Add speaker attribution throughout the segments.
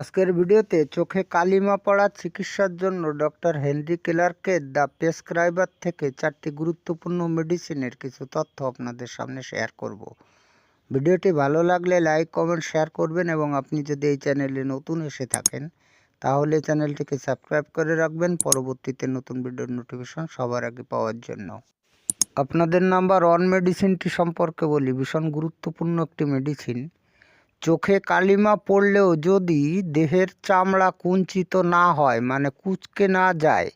Speaker 1: আজকের ভিডিওতে চোখে কালিমা পড়া চিকিৎসার জন্য ডক্টর হেনরি কেলার্কের দ্য প্রেসক্রাইবার থেকে চারটি গুরুত্বপূর্ণ মেডিসিনের কিছু তথ্য আপনাদের সামনে শেয়ার করব। ভিডিওটি ভালো লাগলে লাইক, কমেন্ট, শেয়ার করবেন এবং আপনি যদি এই চ্যানেলে নতুন এসে থাকেন, তাহলে চ্যানেলটিকে সাবস্ক্রাইব করে রাখবেন। পরবর্তীতে নতুন ভিডিওর নোটিফিকেশন সবার আগে পাওয়ার জন্য। আপনাদের নাম্বার ওয়ান মেডিসিনটি সম্পর্কে বলি, ভীষণ গুরুত্বপূর্ণ একটি মেডিসিন। চোখে কালিমা পড়লেও যদি দেহের চামড়া কুঞ্চিত না হয় মানে কুচকে না যায়,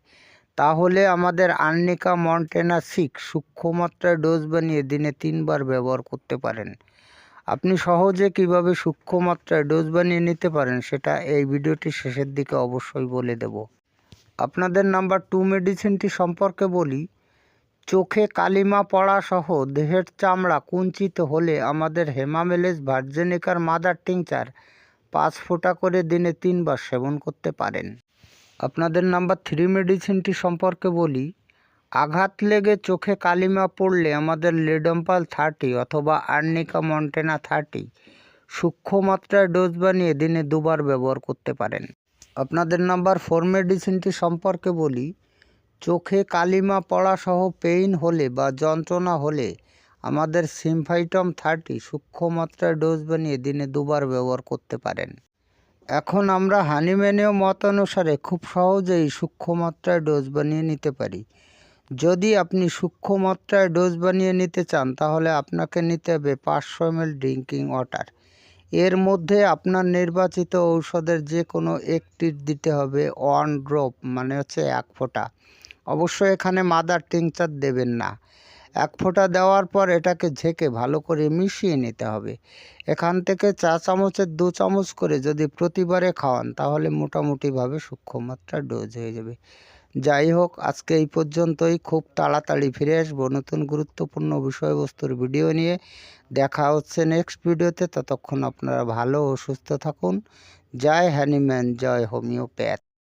Speaker 1: তাহলে আমাদের আর্নিকা মন্টেনা সিক্স সূক্ষ্মমাত্রায় ডোজ বানিয়ে দিনে তিনবার ব্যবহার করতে পারেন। আপনি সহজে কীভাবে সূক্ষ্মমাত্রায় ডোজ বানিয়ে নিতে পারেন, সেটা এই ভিডিওটি শেষের দিকে অবশ্যই বলে দেব। আপনাদের নাম্বার টু মেডিসিনটি সম্পর্কে বলি চোখে কালিমা পড়া সহ দেহের চামড়া কুঞ্চিত হলে আমাদের হেমামেলেস ভার্জেনিকার মাদার টিংচার পাঁচ ফোঁটা করে দিনে তিনবার সেবন করতে পারেন। আপনাদের নাম্বার থ্রি মেডিসিনটি সম্পর্কে বলি, আঘাত লেগে চোখে কালিমা পড়লে আমাদের লেডম্পাল থার্টি অথবা আর্নিকা মন্টেনা থার্টি সূক্ষ্ম মাত্রায় ডোজ বানিয়ে দিনে দুবার ব্যবহার করতে পারেন। আপনাদের নাম্বার ফোর মেডিসিনটি সম্পর্কে বলি চোখে কালিমা পড়া সহ পেইন হলে বা যন্ত্রণা হলে আমাদের সিমফাইটম থার্টি সূক্ষ্ম মাত্রায় ডোজ বানিয়ে দিনে দুবার ব্যবহার করতে পারেন। এখন আমরা হানিম্যানীয় মত অনুসারে খুব সহজেই সূক্ষ্ম মাত্রায় ডোজ বানিয়ে নিতে পারি। যদি আপনি সূক্ষ্ম মাত্রায় ডোজ বানিয়ে নিতে চান, তাহলে আপনাকে নিতে হবে পাঁচশো এমএল ড্রিঙ্কিং ওয়াটার। এর মধ্যে আপনার নির্বাচিত ঔষধের যে কোনো একটি দিতে হবে ওয়ান ড্রপ মানে হচ্ছে এক ফোঁটা। অবশ্যই এখানে মাদার টিংচার দেবেন না। এক ফোঁটা দেওয়ার পর এটাকে ঝেঁকে ভালো করে মিশিয়ে নিতে হবে। এখান থেকে চা চামচের দু চামচ করে যদি প্রতিবারে খাওয়ান, তাহলে মোটামুটিভাবে সূক্ষ্মমাত্রা ডোজ হয়ে যাবে। যাই হোক, আজকে এই পর্যন্তই। খুব তাড়াতাড়ি ফিরে আসব নতুন গুরুত্বপূর্ণ বিষয়বস্তুর ভিডিও নিয়ে। দেখা হচ্ছে নেক্সট ভিডিওতে। ততক্ষণ আপনারা ভালো ও সুস্থ থাকুন। জয় হ্যানিম্যান জয় হোমিওপ্যাথ।